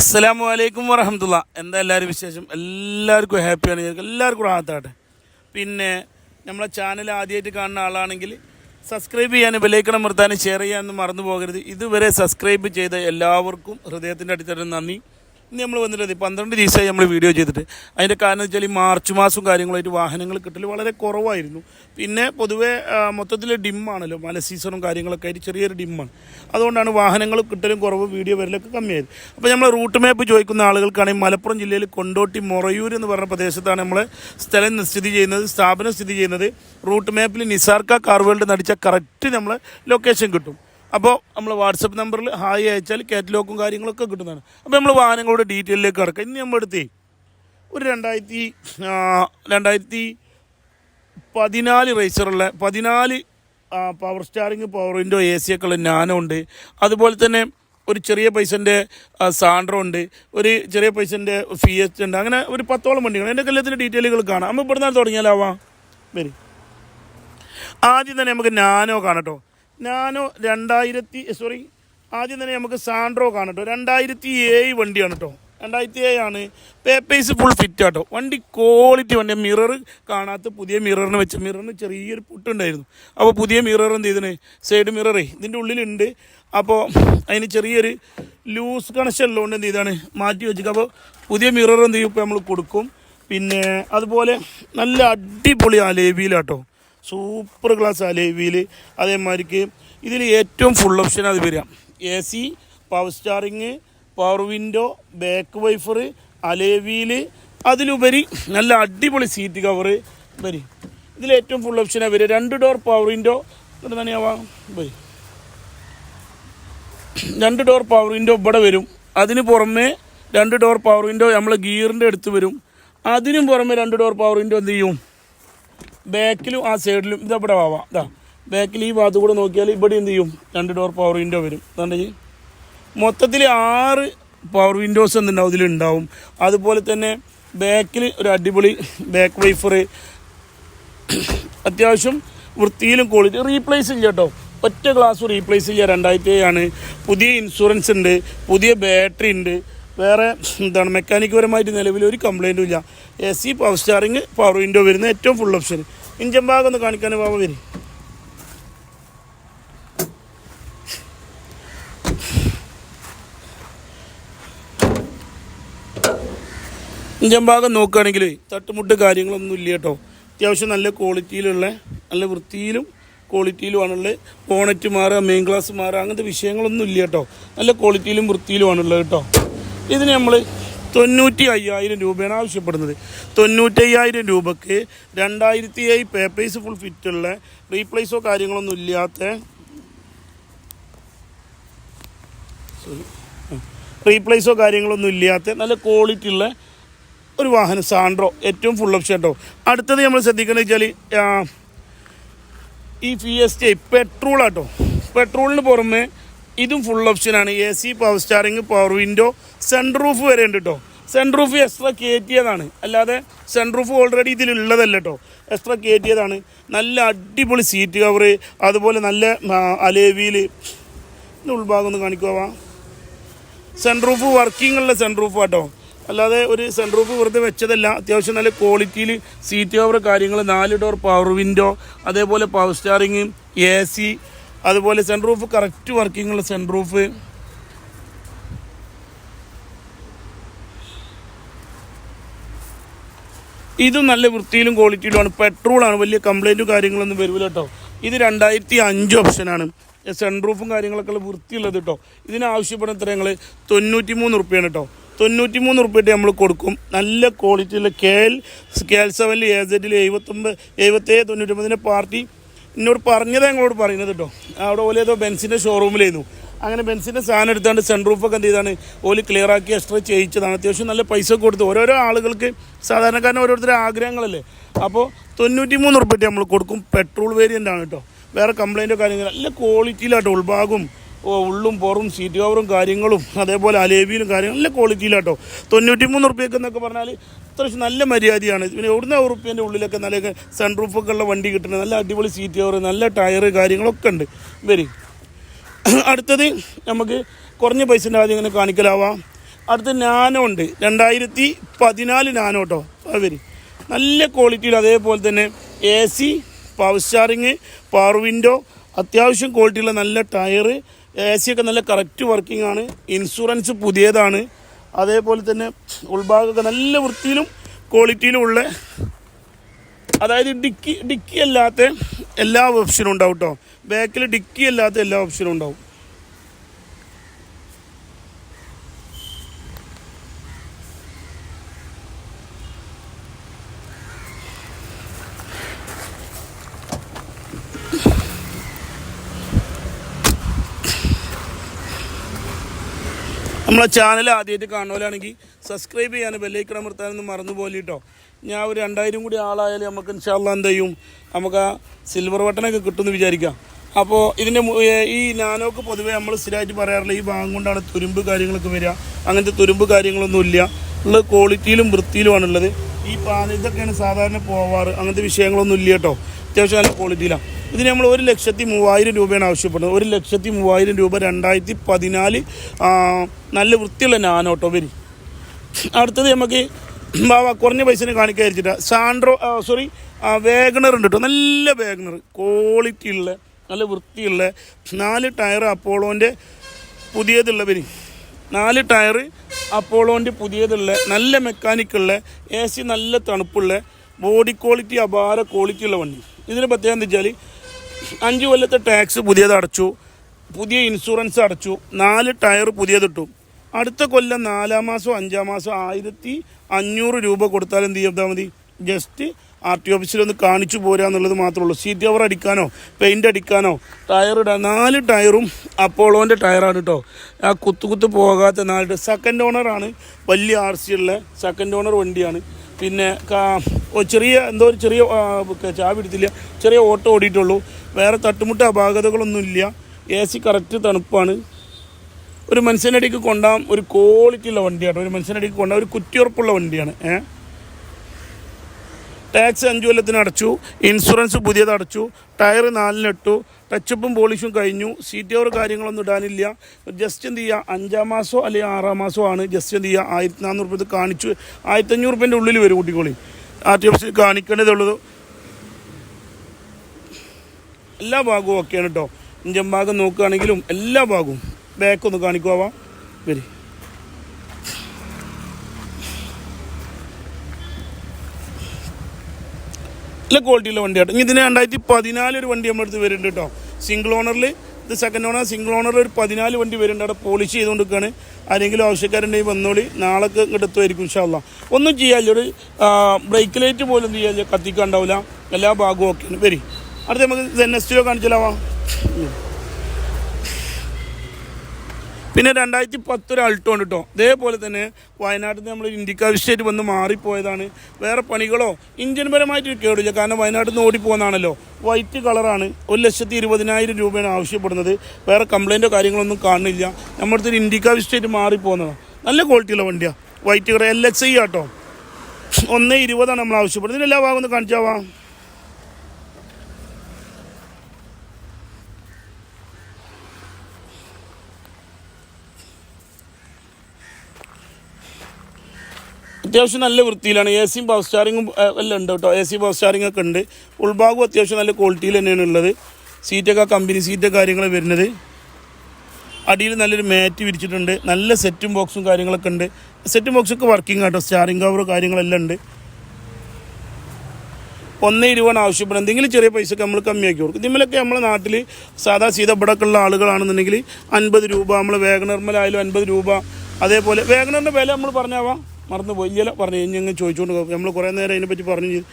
അസ്സലാമു അലൈക്കും വരഹമുല്ല എന്താ എല്ലാവരും വിശേഷം? എല്ലാവർക്കും ഹാപ്പിയാണ്. ഞങ്ങൾക്ക് എല്ലാവർക്കും റാഹത്താട്ടെ പിന്നെ നമ്മളെ ചാനൽ ആദ്യമായിട്ട് കാണുന്ന ആളാണെങ്കിൽ സബ്സ്ക്രൈബ് ചെയ്യാനും വിലയിക്കണം നിർത്താനും ഷെയർ ചെയ്യാനും മറന്നു പോകരുത്. ഇതുവരെ സബ്സ്ക്രൈബ് ചെയ്ത എല്ലാവർക്കും ഹൃദയത്തിന്റെ അടിത്തട്ട് നന്ദി. ഇന്ന് നമ്മൾ വന്നിട്ടുള്ളത് പന്ത്രണ്ട് ദിവസമായി നമ്മൾ വീഡിയോ ചെയ്തിട്ട്. അതിന്റെ കാരണം വെച്ചാൽ ഈ മാർച്ച് മാസം കാര്യങ്ങളായിട്ട് വാഹനങ്ങൾ കിട്ടൽ വളരെ കുറവായിരുന്നു. പിന്നെ പൊതുവേ മൊത്തത്തിൽ ഡിമ്മാണല്ലോ. മല സീസണും കാര്യങ്ങളൊക്കെ ആയിട്ട് ചെറിയൊരു ഡിമ്മാണ്. അതുകൊണ്ടാണ് വാഹനങ്ങൾ കിട്ടലും കുറവ് വീഡിയോ വരലൊക്കെ കമ്മിയായത്. അപ്പോൾ നമ്മൾ റൂട്ട് മാപ്പ് ചോദിക്കുന്ന ആളുകൾക്കാണെങ്കിൽ മലപ്പുറം ജില്ലയിൽ കൊണ്ടോട്ടി മൊറയൂർ എന്ന് പറഞ്ഞ പ്രദേശത്താണ് നമ്മൾ സ്ഥലം സ്ഥിതി ചെയ്യുന്നത് സ്ഥാപനം സ്ഥിതി ചെയ്യുന്നത്. റൂട്ട് മാപ്പിൽ നിസാർക്ക കാർ വേൾഡ് നടിച്ച കറക്റ്റ് നമ്മൾ ലൊക്കേഷൻ കിട്ടും. അപ്പോൾ നമ്മൾ വാട്സപ്പ് നമ്പറിൽ ഹായ് അയച്ചാൽ കാറ്റലോഗും കാര്യങ്ങളൊക്കെ കിട്ടുന്നതാണ്. അപ്പോൾ നമ്മൾ വാഹനങ്ങളുടെ ഡീറ്റെയിലേക്ക് കിടക്കാം. ഇനി നമ്മൾ എടുത്തേ. ഒരു രണ്ടായിരത്തി രണ്ടായിരത്തി പതിനാല് റേസറുള്ള പതിനാല് power steering power window A C ഒക്കെ ഉള്ള നാനോ ഉണ്ട്. അതുപോലെ തന്നെ ഒരു ചെറിയ പൈസന്റെ സാൻഡ്രോ ഉണ്ട്. ഒരു ചെറിയ പൈസന്റെ ഫി എച്ച് ഉണ്ട്. അങ്ങനെ ഒരു പത്തോളം വണ്ടികൾ. എന്റെ കല്യാണത്തിന്റെ ഡീറ്റെയിലുകൾ കാണാം. നമ്മൾ ഇവിടെ നിന്ന് തുടങ്ങിയാലാവാം? വരും. ആദ്യം തന്നെ നമുക്ക് നാനോ കാണട്ടോ നാനോ രണ്ടായിരത്തി സോറി ആദ്യം തന്നെ നമുക്ക് സാൻഡ്രോ കാണട്ടോ രണ്ടായിരത്തി ഏഴ് വണ്ടിയാണ് കേട്ടോ രണ്ടായിരത്തി ഏഴാണ് പേപ്പേഴ്സ് ഫുൾ ഫിറ്റ് ആട്ടോ വണ്ടി ക്വാളിറ്റി വണ്ടി. മിറർ കാണാത്ത പുതിയ മിററിന് വെച്ച മിററിന് ചെറിയൊരു പുട്ടുണ്ടായിരുന്നു അപ്പോൾ പുതിയ മിറർ എന്ത് ചെയ്തിന്? സൈഡ് മിററേ ഇതിന്റെ ഉള്ളിലുണ്ട്. അപ്പോൾ അതിന് ചെറിയൊരു ലൂസ് കണക്ഷൻ ഉള്ളതുകൊണ്ട് എന്ത് ചെയ്താണ്? മാറ്റി വെച്ചിട്ട് അപ്പോൾ പുതിയ മിറർ എന്ത് ചെയ്യും? ഇപ്പോൾ നമ്മൾ കൊടുക്കും. പിന്നെ അതുപോലെ നല്ല അടിപൊളി അലേവിയിലാട്ടോ സൂപ്പർ ക്ലാസ് അലേവിയിൽ അതേമാതിരിക്ക് ഇതിൽ ഏറ്റവും ഫുൾ ഓപ്ഷൻ അത് വരിക. A C power steering power window back wiper അലേവിയിൽ അതിലുപരി നല്ല അടിപൊളി സീറ്റ് കവർ വരി. ഇതിൽ ഏറ്റവും ഫുൾ ഓപ്ഷനാണ് വരിക. രണ്ട് ഡോർ പവർ വിൻഡോ എന്നിട്ട് തന്നെയാവാം വരി. രണ്ട് ഡോർ പവർ വിൻഡോ ഇവിടെ വരും. അതിന് പുറമേ രണ്ട് ഡോർ പവർ വിൻഡോ നമ്മൾ ഗിയറിന്റെ അടുത്ത് വരും. അതിനും പുറമെ രണ്ട് ഡോർ പവർ വിൻഡോ എന്ത് ചെയ്യും? ബാക്കിലും ആ സൈഡിലും ഇത് എവിടെ ആവാം ഇതാ ബാക്കിൽ ഈ ഭാഗത്ത് കൂടെ നോക്കിയാൽ ഇവിടെ എന്ത് ചെയ്യും? രണ്ട് ഡോർ പവർ വിൻഡോ വരും. അതുകൊണ്ട് മൊത്തത്തിൽ ആറ് പവർ വിൻഡോസ് എന്തുണ്ടാവും? ഇതിലുണ്ടാവും. അതുപോലെ തന്നെ ബാക്കിൽ ഒരു അടിപൊളി ബാക്ക് വൈഫർ അത്യാവശ്യം വൃത്തിയിലും ക്വാളിറ്റി റീപ്ലേസ് ഇല്ല കേട്ടോ. ഒറ്റ ഗ്ലാസ് റീപ്ലേസ് ചെയ്യുക രണ്ടായിരത്തി ആണ്. പുതിയ ഇൻഷുറൻസ് ഉണ്ട്. പുതിയ ബാറ്ററി ഉണ്ട്. വേറെ എന്താണ് മെക്കാനിക് പരമായിട്ട് നിലവിൽ ഒരു കംപ്ലൈന്റും ഇല്ല. A C power steering power window വരുന്ന ഏറ്റവും ഫുൾ ഓപ്ഷൻ ഇഞ്ചൻ ഭാഗം ഒന്ന് കാണിക്കാൻ പാവ വരും ഇഞ്ചൻ ഭാഗം നോക്കുകയാണെങ്കിൽ തട്ടുമുട്ട് കാര്യങ്ങളൊന്നും ഇല്ല കേട്ടോ. അത്യാവശ്യം നല്ല ക്വാളിറ്റിയിലുള്ള നല്ല വൃത്തിയിലും ക്വാളിറ്റിയിലുമാണുള്ളത് ബോണറ്റ് മാറുക മെയിൻ ഗ്ലാസ് മാറുക അങ്ങനത്തെ വിഷയങ്ങളൊന്നും ഇല്ല കേട്ടോ. നല്ല ക്വാളിറ്റിയിലും വൃത്തിയിലുമാണുള്ളത് കേട്ടോ. ഇതിന് നമ്മൾ തൊണ്ണൂറ്റി അയ്യായിരം രൂപയാണ് ആവശ്യപ്പെടുന്നത്. തൊണ്ണൂറ്റി അയ്യായിരം രൂപക്ക് രണ്ടായിരത്തി ഏഴ് പേപ്പേഴ്സ് ഫുൾ ഫിറ്റുള്ള റീപ്ലേസോ കാര്യങ്ങളൊന്നും ഇല്ലാത്ത റീപ്ലേസോ കാര്യങ്ങളൊന്നും ഇല്ലാത്ത നല്ല ക്വാളിറ്റി ഉള്ള ഒരു വാഹനം സാൻഡ്രോ ഏറ്റവും ഫുൾ ഓപ്ഷൻ കേട്ടോ അടുത്തത് നമ്മൾ ശ്രദ്ധിക്കുന്നത് വെച്ചാൽ ഈ ഫി ഫിയസ്റ്റേ പെട്രോൾ ആട്ടോ. പെട്രോളിന് പുറമെ ഇതും ഫുൾ ഓപ്ഷനാണ് A C power steering power window sun roof വരെ ഉണ്ട് കേട്ടോ സൺ റൂഫ് എക്സ്ട്രാ കയറ്റിയതാണ്. അല്ലാതെ സൺ റൂഫ് ഓൾറെഡി ഇതിലുള്ളതല്ല കേട്ടോ എക്സ്ട്രാ കയറ്റിയതാണ്. നല്ല അടിപൊളി സീറ്റ് കവറ് അതുപോലെ നല്ല അലേവിയിൽ. ഉൾഭാഗം ഒന്ന് കാണിക്കുവാ സൺറൂഫ് വർക്കിംഗ് ഉള്ള സൺറൂഫ് കേട്ടോ അല്ലാതെ ഒരു സൺറൂഫ് വെറുതെ വെച്ചതല്ല. അത്യാവശ്യം നല്ല ക്വാളിറ്റിയിൽ സീറ്റ് കവർ കാര്യങ്ങൾ നാല് ഡോർ പവർ വിൻഡോ അതേപോലെ പവർ സ്റ്റാറിങ് എ സി അതുപോലെ സൺറൂഫ് കറക്റ്റ് വർക്കിംഗ് ഉള്ള റൂഫ് ഇതും നല്ല വൃത്തിയിലും ക്വാളിറ്റിയിലുമാണ് പെട്രോളാണ് വലിയ കംപ്ലൈന്റും കാര്യങ്ങളൊന്നും വരില്ല കേട്ടോ ഇത് രണ്ടായിരത്തി അഞ്ച് ഓപ്ഷനാണ് സൺറൂഫും കാര്യങ്ങളൊക്കെ ഉള്ള വൃത്തിയുള്ളത് കേട്ടോ ഇതിനാവശ്യപ്പെടുന്ന എത്ര ഞങ്ങൾ തൊണ്ണൂറ്റി മൂന്ന് റുപ്യാണ് കേട്ടോ തൊണ്ണൂറ്റി മൂന്ന് റുപ്യയിട്ട് നമ്മൾ കൊടുക്കും. നല്ല ക്വാളിറ്റിയുള്ള കെ എൽ കെ എൽ സെവനിൽ എഴുപത്തൊമ്പത് എഴുപത്തേഴ് തൊണ്ണൂറ്റൊമ്പതിന്റെ പാർട്ടി എന്നോട് പറഞ്ഞത് ഞങ്ങളോട് പറയുന്നത് കേട്ടോ അവിടെ ഓലെ ഏതോ ബെൻസിന്റെ ഷോറൂമിലായിരുന്നു അങ്ങനെ ബെൻസിന്റെ സാധനം എടുത്താണ്ട് സൺറൂഫൊക്കെ എന്ത് ചെയ്താണ് ഓൽ ക്ലിയർ ആക്കി എക്സ്ട്രാ ചെയ്യിച്ചതാണ്. അത്യാവശ്യം നല്ല പൈസ കൊടുത്തു. ഓരോരോ ആളുകൾക്ക് സാധാരണക്കാരന് ഓരോരുത്തരുടെ ആഗ്രഹങ്ങളല്ലേ. അപ്പോൾ തൊണ്ണൂറ്റി മൂന്ന് ഉറുപ്പിട്ട് നമ്മൾ കൊടുക്കും. പെട്രോൾ വേരിയന്റ് ആണ് കേട്ടോ വേറെ കംപ്ലൈന്റോ കാര്യങ്ങളോ നല്ല ക്വാളിറ്റിയിലാട്ടോ ഉൾഭാഗവും ഓ, ഉള്ളും പുറവും സീറ്റ് കവറും കാര്യങ്ങളും അതേപോലെ അലേബിയിലും കാര്യങ്ങളും നല്ല ക്വാളിറ്റിയിലാട്ടോ തൊണ്ണൂറ്റി മൂന്ന് ഉറുപ്പ്യക്ക് എന്നൊക്കെ പറഞ്ഞാൽ അത്യാവശ്യം നല്ല മര്യാദയാണ്. പിന്നെ എവിടുന്ന ഉറുപ്പ്യന്റെ ഉള്ളിലൊക്കെ നല്ല സൺ റൂഫൊക്കെ ഉള്ള വണ്ടി കിട്ടുന്നത് നല്ല അടിപൊളി സീറ്റ് കവർ നല്ല ടയർ കാര്യങ്ങളൊക്കെ ഉണ്ട്. വരി. അടുത്തത് നമുക്ക് കുറഞ്ഞ പൈസന്റെ ആദ്യം ഇങ്ങനെ കാണിക്കലാവാം. അടുത്ത് നാനോ ഉണ്ട്. രണ്ടായിരത്തി പതിനാല് നാനോ കേട്ടോ വരി. നല്ല ക്വാളിറ്റിയിൽ അതേപോലെ തന്നെ A C power steering power window അത്യാവശ്യം ക്വാളിറ്റിയുള്ള നല്ല ടയറ് എ സി ഒക്കെ നല്ല കറക്റ്റ് വർക്കിംഗ് ആണ്. ഇൻഷുറൻസ് പുതിയതാണ്. അതേപോലെ തന്നെ ഉൾഭാഗമൊക്കെ നല്ല വൃത്തിയിലും ക്വാളിറ്റിയിലും ഉള്ള അതായത് ഡിക്കി ഡിക്കി അല്ലാത്ത എല്ലാ ഓപ്ഷനും ഉണ്ടാവും കേട്ടോ ബാക്കിൽ ഡിക്കി അല്ലാത്ത എല്ലാ ഓപ്ഷനും ഉണ്ടാവും. നമ്മളെ ചാനൽ ആദ്യമായിട്ട് കാണുന്നവരാണെങ്കിൽ സബ്സ്ക്രൈബ് ചെയ്യാൻ ബെല്ലൈക്കൺ അമർത്താനൊന്നും മറന്നു പോലെ കേട്ടോ ഞാൻ ഒരു രണ്ടായിരം കൂടി ആളായാലും നമുക്ക് ഇൻഷാല്ല എന്ത് ചെയ്യും? നമുക്ക് ആ സിൽവർ ബട്ടനൊക്കെ കിട്ടുമെന്ന് വിചാരിക്കാം. അപ്പോൾ ഇതിന്റെ ഈ നാനോക്ക് പൊതുവേ നമ്മൾ സ്ഥിരമായിട്ട് പറയാറില്ല ഈ ഭാഗം കൊണ്ടാണ് തുരുമ്പ് കാര്യങ്ങളൊക്കെ വരിക. അങ്ങനത്തെ തുരുമ്പ് കാര്യങ്ങളൊന്നും ഇല്ല. ഉള്ളത് ക്വാളിറ്റിയിലും വൃത്തിയിലുമാണുള്ളത് ഈ പാന ഇതൊക്കെയാണ് സാധാരണ പോവാറ്. അങ്ങനത്തെ വിഷയങ്ങളൊന്നും ഇല്ല കേട്ടോ അത്യാവശ്യം നല്ല ക്വാളിറ്റിയിലാണ് ഇതിന് നമ്മൾ ഒരു ലക്ഷത്തി മൂവായിരം രൂപയാണ് ആവശ്യപ്പെടുന്നത്. ഒരു ലക്ഷത്തി മൂവായിരം രൂപ രണ്ടായിരത്തി പതിനാല് നല്ല വൃത്തിയുള്ള നാനോട്ടോ വരി അടുത്തത് നമുക്ക് ബാബ കുറഞ്ഞ പൈസന് കാണിക്കാതിരിച്ചിട്ട് സാൻഡ്രോ സോറി വേഗണർ ഉണ്ട് കേട്ടോ. നല്ല വേഗണർ. ക്വാളിറ്റി ഉള്ള നല്ല വൃത്തിയുള്ള നാല് ടയർ അപ്പോളോന്റെ പുതിയതുള്ള വരി നാല് ടയർ അപ്പോളോന്റെ പുതിയതുള്ള നല്ല മെക്കാനിക്കുള്ള എ സി നല്ല തണുപ്പുള്ള ബോഡി ക്വാളിറ്റി അപാര ക്വാളിറ്റി ഉള്ള വണ്ടി. ഇതിന് പ്രത്യേകത എന്താ വെച്ചാൽ അഞ്ച് കൊല്ലത്തെ ടാക്സ് പുതിയത് അടച്ചു പുതിയ ഇൻഷുറൻസ് അടച്ചു നാല് ടയർ പുതിയതിട്ടു അടുത്ത കൊല്ലം നാലാം മാസം അഞ്ചാം മാസം ആയിരത്തി അഞ്ഞൂറ് രൂപ കൊടുത്താൽ എന്ത് ചെയ്താൽ മതി? ജസ്റ്റ് ആർ ടി ഓഫീസിലൊന്ന് കാണിച്ചു പോരാ എന്നുള്ളത് മാത്രമേ ഉള്ളൂ. സീറ്റ് കവർ അടിക്കാനോ പെയിന്റ് അടിക്കാനോ ടയർ ഇടാൻ നാല് ടയറും അപ്പോളോന്റെ ടയറാണ് കേട്ടോ ആ കുത്തു കുത്ത് പോകാത്ത നാല് സെക്കൻഡ് ഓണറാണ് വലിയ ആർ സി ഉള്ള സെക്കൻഡ് ഓണർ വണ്ടിയാണ്. പിന്നെ ചെറിയ എന്തോ ഒരു ചെറിയ ചാവി എടുത്തില്ല ചെറിയ ഓട്ടോ ഓടിയിട്ടുള്ളൂ. വേറെ തട്ടുമുട്ട അപാകതകളൊന്നുമില്ല. എ സി കറക്റ്റ് തണുപ്പാണ്. ഒരു മനുഷ്യനടിക്ക് കൊണ്ടാം ഒരു ക്വാളിറ്റി ഉള്ള വണ്ടിയാണ്. ഒരു മനുഷ്യനടിക്ക് കൊണ്ടാം ഒരു കുറ്റിയുറപ്പുള്ള വണ്ടിയാണ്. ഏ? ടാക്സ് അഞ്ച് കൊല്ലത്തിന് അടച്ചു. ഇൻഷുറൻസ് പുതിയത് അടച്ചു. ടയർ നാലിനിട്ടു ടച്ചപ്പും പോളിഷും കഴിഞ്ഞു. സീറ്റ് കവർ കാര്യങ്ങളൊന്നും ഇടാനില്ല. ജസ്റ്റ് എന്ത് ചെയ്യുക? അഞ്ചാം മാസമോ അല്ലെങ്കിൽ ആറാം മാസമോ ആണ്. ജസ്റ്റ് എന്ത് ചെയ്യുക? ആയിരത്തി നാനൂറ് രൂപ കാണിച്ചു. ആയിരത്തി അഞ്ഞൂറ് രൂപേന്റെ ഉള്ളിൽ വരും കുട്ടിക്കോളി ആർ ടി ഓഫീസിൽ സി ഉള്ളൂ എല്ലാ ഭാഗവും ഒക്കെയാണ് കേട്ടോ ഇഞ്ചൻ ഭാഗം നോക്കുകയാണെങ്കിലും എല്ലാ ഭാഗവും ബാക്ക് ഒന്ന് കാണിക്കുവാ വരി. നല്ല ക്വാളിറ്റിയുള്ള വണ്ടിയാണ് ഇനി ഇതിന് രണ്ടായിരത്തി പതിനാല് ഒരു വണ്ടി നമ്മുടെ അടുത്ത് വരുന്നുണ്ട് കേട്ടോ സിംഗിൾ ഓണറിൽ ഇത് സെക്കൻഡ് ഓണർ സിംഗിൾ ഓണറിൽ ഒരു പതിനാല് വണ്ടി വരുന്നുണ്ട്. അവിടെ പോളിഷ് ചെയ്തുകൊണ്ടിരിക്കുകയാണ്. ആരെങ്കിലും ആവശ്യക്കാരുണ്ടെങ്കിൽ വന്നോളി. നാളൊക്കെ ഇങ്ങോട്ട് എത്തുമായിരിക്കും ഒന്നും ചെയ്യാല്ല ഒരു ബ്രേക്ക് ലൈറ്റ് പോലും എന്ത് ചെയ്യാല്ല കത്തിക്കാണ്ടാവില്ല. എല്ലാ ഭാഗവും ഒക്കെയാണ് വരി. അടുത്ത് നമുക്ക് എൻ എസ് ടിയോ കാണിച്ചാലാവാം പിന്നെ രണ്ടായിരത്തി പത്തൊരു അൾട്ടോ ഉണ്ട് കേട്ടോ ഇതേപോലെ തന്നെ വയനാട്ടിൽ നിന്ന് നമ്മൾ ഇൻഡിക്ക വിസ്റ്റേറ്റ് വന്ന് മാറിപ്പോയതാണ്. വേറെ പണികളോ ഇഞ്ചിൻ പരമായിട്ട് കേടില്ല. കാരണം വയനാട്ടിൽ നിന്ന് ഓടിപ്പോകുന്നതാണല്ലോ. വൈറ്റ് കളറാണ് ഒരു ലക്ഷത്തി ഇരുപതിനായിരം രൂപയാണ് ആവശ്യപ്പെടുന്നത്. വേറെ കംപ്ലൈന്റോ കാര്യങ്ങളൊന്നും കാണുന്നില്ല. നമ്മുടെ അടുത്ത് ഇൻഡിക്ക വിസ്റ്റേറ്റ് മാറിപ്പോകുന്നതാണ് നല്ല ക്വാളിറ്റിയുള്ള വണ്ടിയാണ് white colour L X I ആട്ടോ ഒന്ന് ഇരുപതാണ് നമ്മൾ ആവശ്യപ്പെടുന്നത്. ഇതിന് എല്ലാ ഭാഗം ഒന്ന് കാണിച്ചാവാ. അത്യാവശ്യം നല്ല വൃത്തിയിലാണ്. എ സിയും പവർ സ്റ്റാറിങ്ങും എല്ലാം ഉണ്ട് കേട്ടോ. എ സി പവർ സ്റ്റാറിംഗ് ഒക്കെ ഉണ്ട്. ഉൾഭാഗവും അത്യാവശ്യം നല്ല ക്വാളിറ്റിയിൽ തന്നെയാണ് ഉള്ളത്. സീറ്റൊക്കെ കമ്പനി സീറ്റ് കാര്യങ്ങൾ വരുന്നത്. അടിയിൽ നല്ലൊരു മാറ്റ് വിരിച്ചിട്ടുണ്ട്. നല്ല സെറ്റും ബോക്സും കാര്യങ്ങളൊക്കെ ഉണ്ട്. സെറ്റും ബോക്സൊക്കെ വർക്കിംഗ് കേട്ടോ. സ്റ്റാറിംഗ് കവർ കാര്യങ്ങളെല്ലാം ഉണ്ട്. ഒന്നേ ഇരുപത് ആവശ്യപ്പെടുന്നത്. എന്തെങ്കിലും ചെറിയ പൈസക്ക് നമ്മൾ കമ്മിയാക്കി കൊടുക്കും. ഇതിന്മേലൊക്കെ നമ്മളെ നാട്ടിൽ സാധാ സീത ഇവിടെയൊക്കെ ഉള്ള ആളുകളാണെന്നുണ്ടെങ്കിൽ അൻപത് രൂപ നമ്മൾ വേഗനർമലായാലും അൻപത് രൂപ. അതേപോലെ വേഗനറിന്റെ വില നമ്മൾ പറഞ്ഞാവാം. മറന്നു പോയി. ഇല്ല പറഞ്ഞു ഞങ്ങൾ ചോദിച്ചുകൊണ്ട് നമ്മൾ കുറേ നേരം അതിനെപ്പറ്റി പറഞ്ഞു. ചെയ്തു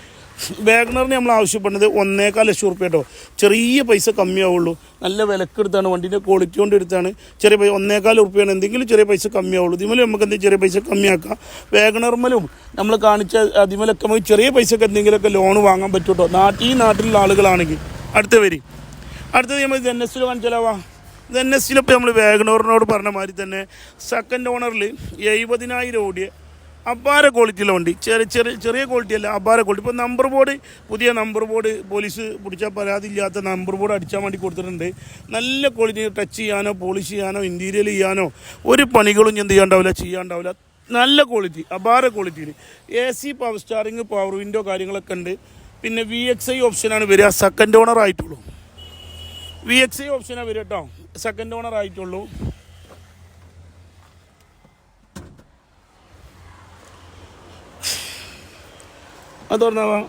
നമ്മൾ ആവശ്യപ്പെടുന്നത് ഒന്നേക്കാൽ ലക്ഷം റുപ്യ കേട്ടോ. ചെറിയ പൈസ കമ്മിയാവുള്ളൂ. നല്ല വിലക്കെടുത്താണ്. വണ്ടീന്റെ ക്വാളിറ്റി കൊണ്ട് എടുത്താണ്. ചെറിയ പൈസ ഒന്നേക്കാൽ റുപ്യാണ് എന്തെങ്കിലും ചെറിയ പൈസ കമ്മിയാവുള്ളൂ. ഇതിമേലും നമുക്ക് എന്തെങ്കിലും ചെറിയ പൈസ കമ്മിയാക്കാം? വാഗണർമലും നമ്മൾ കാണിച്ച അതിമേലൊക്കെ നമുക്ക് ചെറിയ പൈസക്ക് എന്തെങ്കിലുമൊക്കെ ലോൺ വാങ്ങാൻ പറ്റും കേട്ടോ. നാട്ടിൽ ഈ നാട്ടിലുള്ള ആളുകളാണെങ്കിൽ. അടുത്ത വരി. അടുത്തത് നമ്മൾ ഇത് എൻ എസ് കാണിച്ചാലാവാ. ഇത് എൻ എസ് സിയിലിപ്പോൾ നമ്മൾ വാഗണോറിനോട് പറഞ്ഞ മാതിരി തന്നെ സെക്കൻഡ് ഓണറിൽ എഴുപതിനായിരം ഓടിയ. അപാര ക്വാളിറ്റിയുള്ള വണ്ടി. ചെറിയ ചെറിയ ചെറിയ ക്വാളിറ്റി അല്ല അപാര ക്വാളിറ്റി ഇപ്പോൾ നമ്പർ ബോർഡ് പുതിയ നമ്പർ ബോർഡ് പോലീസ് പിടിച്ചാൽ പരാതി ഇല്ലാത്ത നമ്പർ ബോർഡ് അടിച്ചാൽ വേണ്ടി കൊടുത്തിട്ടുണ്ട്. നല്ല ക്വാളിറ്റി ടച്ച് ചെയ്യാനോ പോളിഷ് ചെയ്യാനോ ഇന്റീരിയൽ ചെയ്യാനോ ഒരു പണികളും എന്ത് ചെയ്യാണ്ടാവില്ല ചെയ്യാണ്ടാവില്ല. നല്ല ക്വാളിറ്റി അപാര ക്വാളിറ്റിയിൽ A C power steering power window കാര്യങ്ങളൊക്കെ ഉണ്ട്. പിന്നെ വി എക്സ് ഐ ഓപ്ഷനാണ് വരിക. സെക്കൻഡ് ഓണർ ആയിട്ടുള്ളൂ. വി എക്സ് ഐ ഓപ്ഷനാണ് വരിക കേട്ടോ സെക്കൻഡ് ഓണർ ആയിട്ടുള്ളൂ. അത് തുറന്നാവാം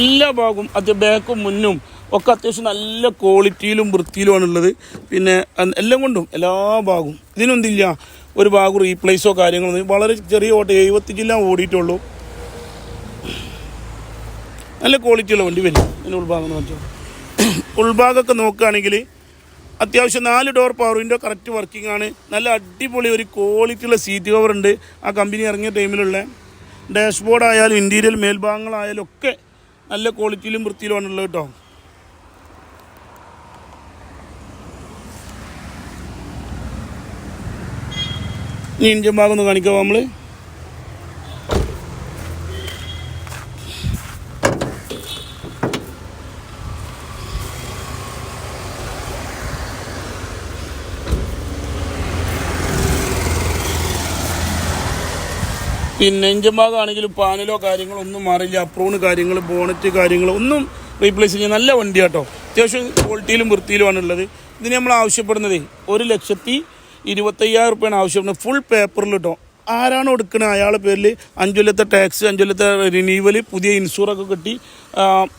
എല്ലാ ഭാഗവും അത് ബാക്കും മുന്നും ഒക്കെ അത്യാവശ്യം നല്ല ക്വാളിറ്റിയിലും വൃത്തിയിലുമാണ് ഉള്ളത് പിന്നെ എല്ലാം കൊണ്ടും എല്ലാ ഭാഗവും. ഇതിനൊന്നില്ല ഒരു ഭാഗം റീപ്ലേസോ കാര്യങ്ങളൊന്നും വളരെ ചെറിയ ഓട്ടം ജില്ല ഓടിയിട്ടുള്ളൂ. നല്ല ക്വാളിറ്റിയുള്ള വണ്ടി വരും. ഇതിന്റെ ഉൾഭാഗം എന്ന് വെച്ചാൽ. ഉൾഭാഗമൊക്കെ നോക്കുകയാണെങ്കിൽ അത്യാവശ്യം നാല് door power window correct working ആണ്. നല്ല അടിപൊളി ഒരു ക്വാളിറ്റിയുള്ള സീറ്റ് കവർ ഉണ്ട്. ആ കമ്പനി ഇറങ്ങിയ ടൈമിലുള്ള ഡാഷ്ബോർഡ് ആയാലും ഇന്റീരിയൽ മേൽഭാഗങ്ങളായാലും ഒക്കെ നല്ല ക്വാളിറ്റിയിലും വൃത്തിയിലുമാണ് ഉള്ളത് കേട്ടോ ഇനി ഇഞ്ചൻ ഭാഗം ഒന്ന് കാണിക്കാമോ നമ്മൾ പിന്നെ എഞ്ചിൻ ഭാഗമാണെങ്കിലും പാനലോ കാര്യങ്ങളോ ഒന്നും മാറില്ല. അപ്രൂണ് കാര്യങ്ങൾ ബോണറ്റ് കാര്യങ്ങൾ ഒന്നും റീപ്ലേസ് ചെയ്യാൻ നല്ല വണ്ടി കേട്ടോ. അത്യാവശ്യം ക്വാളിറ്റിയിലും വൃത്തിയിലുമാണ് ഉള്ളത്. ഇതിന് നമ്മൾ ആവശ്യപ്പെടുന്നത് ഒരു ലക്ഷത്തി ഇരുപത്തയ്യായിരം റുപ്യാണ് ആവശ്യപ്പെടുന്നത്. ഫുൾ പേപ്പറിൽ കേട്ടോ ആരാണോ എടുക്കുന്നത് അയാളെ പേരിൽ അഞ്ചൊല്ലത്തെ ടാക്സ് അഞ്ചൊല്ലത്തെ റിനീവൽ പുതിയ ഇൻഷുറൊക്കെ കിട്ടി.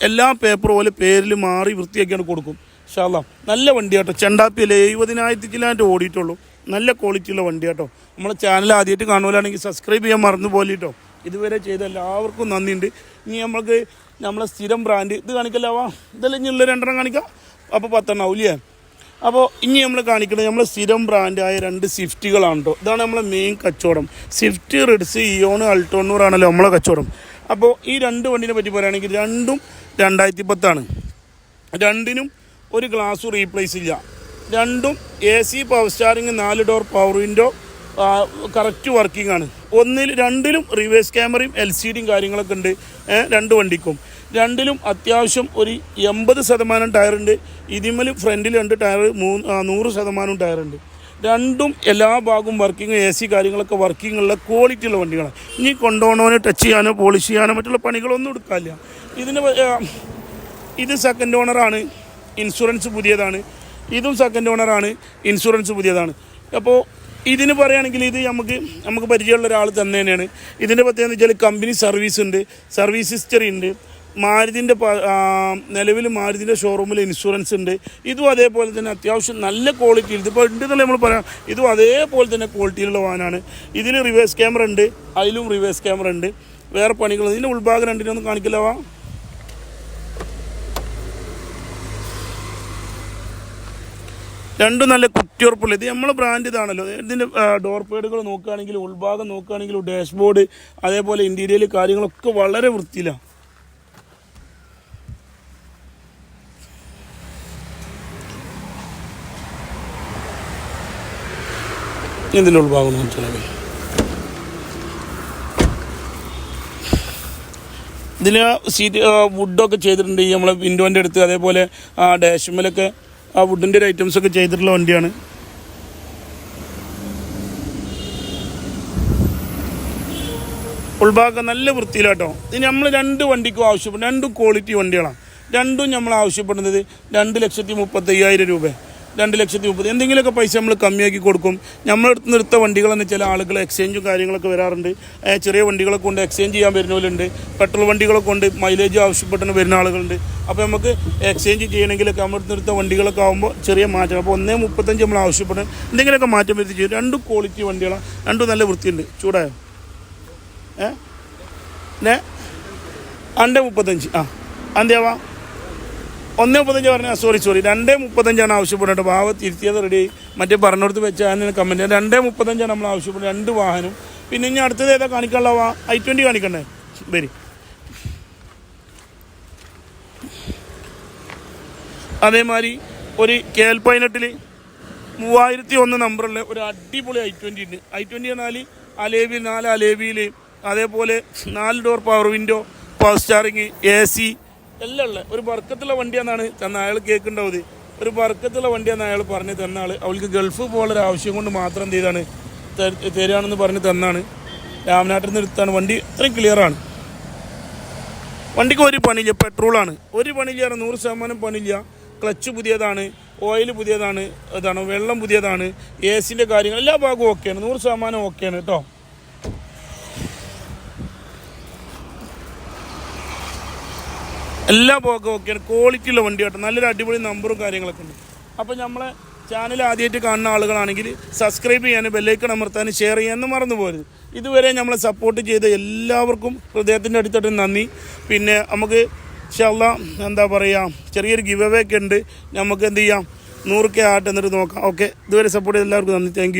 എല്ലാ പേപ്പർ പോലെ പേരിൽ മാറി വൃത്തിയാക്കിയാണ് കൊടുക്കും. ഷാല്ല നല്ല വണ്ടി കേട്ടോ. ചെണ്ടാപ്പിയല്ലേ? എഴുപതിനായിരത്തി കിലോമീറ്റർ ഓടിയിട്ടുള്ളൂ. നല്ല ക്വാളിറ്റിയുള്ള വണ്ടി കേട്ടോ. നമ്മളെ ചാനൽ ആദ്യമായിട്ട് കാണുമല്ലാണെങ്കിൽ സബ്സ്ക്രൈബ് ചെയ്യാൻ മറന്നു പോലെ കേട്ടോ ഇതുവരെ ചെയ്ത എല്ലാവർക്കും നന്ദിയുണ്ട്. ഇനി നമ്മൾക്ക് നമ്മളെ സ്ഥിരം ബ്രാൻഡ് ഇത് കാണിക്കല്ലാവാ ഇതല്ല ഉള്ള രണ്ടെണ്ണം കാണിക്കാം. അപ്പോൾ പത്തെണ്ണം ആവില്ലേ അപ്പോൾ ഇനി നമ്മൾ കാണിക്കുന്നത് നമ്മളെ സ്ഥിരം ബ്രാൻഡായ രണ്ട് സ്വിഫ്റ്റുകളാണ് കേട്ടോ ഇതാണ് നമ്മളെ മെയിൻ കച്ചവടം. സ്വിഫ്റ്റ് റിഡ്സ് ഇയോൺ അൾട്ടോണ്ണൂറാണല്ലോ നമ്മളെ കച്ചവടം. അപ്പോൾ ഈ രണ്ട് വണ്ടിനെ പറ്റി പറയുകയാണെങ്കിൽ രണ്ടും രണ്ടായിരത്തി പത്താണ്. രണ്ടിനും ഒരു ഗ്ലാസ് റീപ്ലേസ് ഇല്ല. രണ്ടും എ സി പവർ സ്റ്റാറിങ് നാല് door power window correct working ആണ്. ഒന്നിൽ രണ്ടിലും റിവേഴ്സ് ക്യാമറയും എൽ സി ഡിയും കാര്യങ്ങളൊക്കെ ഉണ്ട്. രണ്ട് വണ്ടിക്കും. രണ്ടിലും അത്യാവശ്യം ഒരു എൺപത് ശതമാനം ടയറുണ്ട് ഇതിമേൽ ഫ്രണ്ടിൽ രണ്ട് ടയർ മൂന്ന് നൂറ് ശതമാനം ടയറുണ്ട് രണ്ടും എല്ലാ ഭാഗവും വർക്കിംഗ് എ സി കാര്യങ്ങളൊക്കെ വർക്കിംഗ് ഉള്ള ക്വാളിറ്റി ഉള്ള വണ്ടികളാണ് ഇനി കൊണ്ടുപോകണോനെ ടച്ച് ചെയ്യാനോ പോളിഷ് ചെയ്യാനോ മറ്റുള്ള പണികളൊന്നും എടുക്കാനില്ല. ഇതിന് ഇത് സെക്കൻഡ് ഓണറാണ് ഇൻഷുറൻസ് പുതിയതാണ്. ഇതും സെക്കൻഡ് ഓണറാണ് ഇൻഷുറൻസ് പുതിയതാണ്. അപ്പോൾ ഇതിന് പറയുകയാണെങ്കിൽ ഇത് നമുക്ക് നമുക്ക് പരിചയമുള്ള ഒരാൾ തന്നെ തന്നെയാണ്. ഇതിന്റെ പ്രത്യേകത എന്ന് വെച്ചാൽ കമ്പനി സർവീസ് ഉണ്ട്. സർവീസ് ഹിസ്റ്ററി ഉണ്ട്. മാരുതിന്റെ നിലവിൽ മാരുതിന്റെ ഷോറൂമിൽ ഇൻഷുറൻസ് ഉണ്ട്. ഇതും അതേപോലെ തന്നെ അത്യാവശ്യം നല്ല ക്വാളിറ്റിയിൽ ഇതിപ്പോൾ ഉണ്ടെന്നല്ല നമ്മൾ പറയാം? ഇതും അതേപോലെ തന്നെ ക്വാളിറ്റിയിലുള്ള വാഹനമാണ്. ഇതിൽ റിവേഴ്സ് ക്യാമറ ഉണ്ട്. അതിലും റിവേഴ്സ് ക്യാമറ ഉണ്ട്. വേറെ പണികൾ ഇതിന്റെ ഉൾഭാഗം രണ്ടിനൊന്നും കാണിക്കില്ലവാ. രണ്ടും നല്ല കുറ്റിയുറപ്പുള്ള ഇത് നമ്മളെ ബ്രാൻഡ് ഇതാണല്ലോ. ഇതിന്റെ ഡോർ പേഡുകൾ നോക്കുകയാണെങ്കിൽ ഉൾഭാഗം നോക്കുകയാണെങ്കിൽ ഡാഷ്ബോർഡ് അതേപോലെ ഇന്റീരിയൽ കാര്യങ്ങളൊക്കെ വളരെ വൃത്തിയിലാണ് ഇതിന്റെ ഉൾഭാഗം ഇതിന് സീറ്റ് വുഡൊക്കെ ചെയ്തിട്ടുണ്ട്. ഈ നമ്മളെ വിൻഡോന്റെ അടുത്ത് അതേപോലെ ഡാഷ്മലൊക്കെ ആ വുഡിന്റെ ഒരു ഐറ്റംസ് ഒക്കെ ചെയ്തിട്ടുള്ള വണ്ടിയാണ്. ഉൾഭാഗം നല്ല വൃത്തിയിലാട്ടോ. ഇത് നമ്മൾ രണ്ട് വണ്ടിക്കും ആവശ്യപ്പെടും. രണ്ടും ക്വാളിറ്റി വണ്ടികളാണ്. രണ്ടും നമ്മൾ ആവശ്യപ്പെടുന്നത് രണ്ട് ലക്ഷത്തി മുപ്പത്തയ്യായിരം രൂപ. രണ്ട് ലക്ഷത്തി മുപ്പത്. എന്തെങ്കിലുമൊക്കെ പൈസ നമ്മൾ കമ്മിയാക്കി കൊടുക്കും. നമ്മളെടുത്ത് നിർത്ത വണ്ടികളെന്ന് ചില ആളുകൾ എക്സ്ചേഞ്ചും കാര്യങ്ങളൊക്കെ വരാറുണ്ട്. ചെറിയ വണ്ടികളൊക്കെ കൊണ്ട് എക്സ്ചേഞ്ച് ചെയ്യാൻ വരുന്നവരുണ്ട് പെട്രോൾ വണ്ടികളൊക്കെ കൊണ്ട് മൈലേജ് ആവശ്യപ്പെട്ട് വരുന്ന ആളുകളുണ്ട്. അപ്പോൾ നമുക്ക് എക്സ്ചേഞ്ച് ചെയ്യണമെങ്കിലൊക്കെ നമ്മളെടുത്ത് നിർത്ത വണ്ടികളൊക്കെ ആകുമ്പോൾ ചെറിയ മാറ്റം. അപ്പോൾ ഒന്നേ മുപ്പത്തഞ്ച് നമ്മൾ ആവശ്യപ്പെടും എന്തെങ്കിലുമൊക്കെ മാറ്റം വരുത്തി ചെയ്യും. രണ്ടും ക്വാളിറ്റി വണ്ടികളാണ് രണ്ടും നല്ല വൃത്തിയുണ്ട്. ചൂടായോ? ഏ? രണ്ട് മുപ്പത്തഞ്ച്. ആ. അന്ത്യാവാ? ഒന്നേ മുപ്പത്തഞ്ച് പറഞ്ഞാൽ സോറി സോറി രണ്ടേ മുപ്പത്തഞ്ചാണ് ആവശ്യപ്പെടുന്നത്. ഭാവ തിരുത്തിയത് റെഡി മറ്റേ പറഞ്ഞിടത്ത് വെച്ചാൽ കമന്റ് രണ്ടേ മുപ്പത്തഞ്ചാണ് നമ്മൾ ആവശ്യപ്പെടുന്നത്. രണ്ട് വാഹനം. പിന്നെ ഇനി അടുത്തത് ഏതാ കാണിക്കാനുള്ള വാ? ഐ ട്വന്റി കാണിക്കണ്ടേ? വരി. അതേമാതിരി ഒരു കെ എൽ പതിനെട്ടിൽ മൂവായിരത്തി ഒന്ന് നമ്പറുള്ള ഒരു അടിപൊളി ഐ ട്വന്റി ഉണ്ട്. ഐ ട്വന്റി പറഞ്ഞാൽ അലേവി നാല് അലേബിയിൽ അതേപോലെ നാല് door power window power steering A C എല്ലാം ഒരു വർക്കത്തുള്ള വണ്ടിയാണെന്നാണ് തന്ന അയാൾ കേൾക്കുണ്ടാവുന്നത് ഒരു വർക്കത്തുള്ള വണ്ടിയാണെന്ന് അയാൾ പറഞ്ഞ് തന്ന ആൾ അവൾക്ക് ഗൾഫ് ഒരു ആവശ്യം കൊണ്ട് മാത്രം എന്ത് ചെയ്താണ്? തരികയാണെന്ന് പറഞ്ഞ് തന്നാണ്. രാമനാട്ടിൽ നിന്ന് എടുത്താണ്. വണ്ടി ഇത്രയും ക്ലിയറാണ് വണ്ടിക്ക് ഒരു പണിയില്ല. പെട്രോളാണ്. ഒരു പണിയില്ല. നൂറ് ശതമാനം പണിയില്ല. ക്ലച്ച് പുതിയതാണ്. ഓയിൽ പുതിയതാണ്. ഇതാണ് വെള്ളം പുതിയതാണ്. എ സിന്റെ കാര്യങ്ങൾ എല്ലാ ഭാഗവും ഓക്കെയാണ് നൂറ് ശതമാനം ഓക്കെയാണ് കേട്ടോ. എല്ലാ ഭാഗവും ഓക്കെയാണ് ക്വാളിറ്റി ഉള്ള വണ്ടി കേട്ടോ. നല്ലൊരു അടിപൊളി നമ്പറും കാര്യങ്ങളൊക്കെ ഉണ്ട്. അപ്പോൾ നമ്മളെ ചാനൽ ആദ്യമായിട്ട് കാണുന്ന ആളുകളാണെങ്കിൽ സബ്സ്ക്രൈബ് ചെയ്യാനും ബെല്ലൈക്കൺ അമർത്താനും ഷെയർ ചെയ്യാനും മറന്നു പോരുത്. ഇതുവരെ നമ്മളെ സപ്പോർട്ട് ചെയ്ത എല്ലാവർക്കും ഹൃദയത്തിന്റെ അടുത്തോട്ട് നന്ദി. പിന്നെ നമുക്ക് ഇൻഷാല്ലാ എന്താ പറയുക ചെറിയൊരു ഗിവ് അവേ ഒക്കെ ഉണ്ട്. നമുക്ക് എന്ത് ചെയ്യാം? നൂറ് കെ ആട്ട് എന്നിട്ട് നോക്കാം. ഓക്കെ ഇതുവരെ സപ്പോർട്ട് ചെയ്ത എല്ലാവർക്കും നന്ദി. താങ്ക്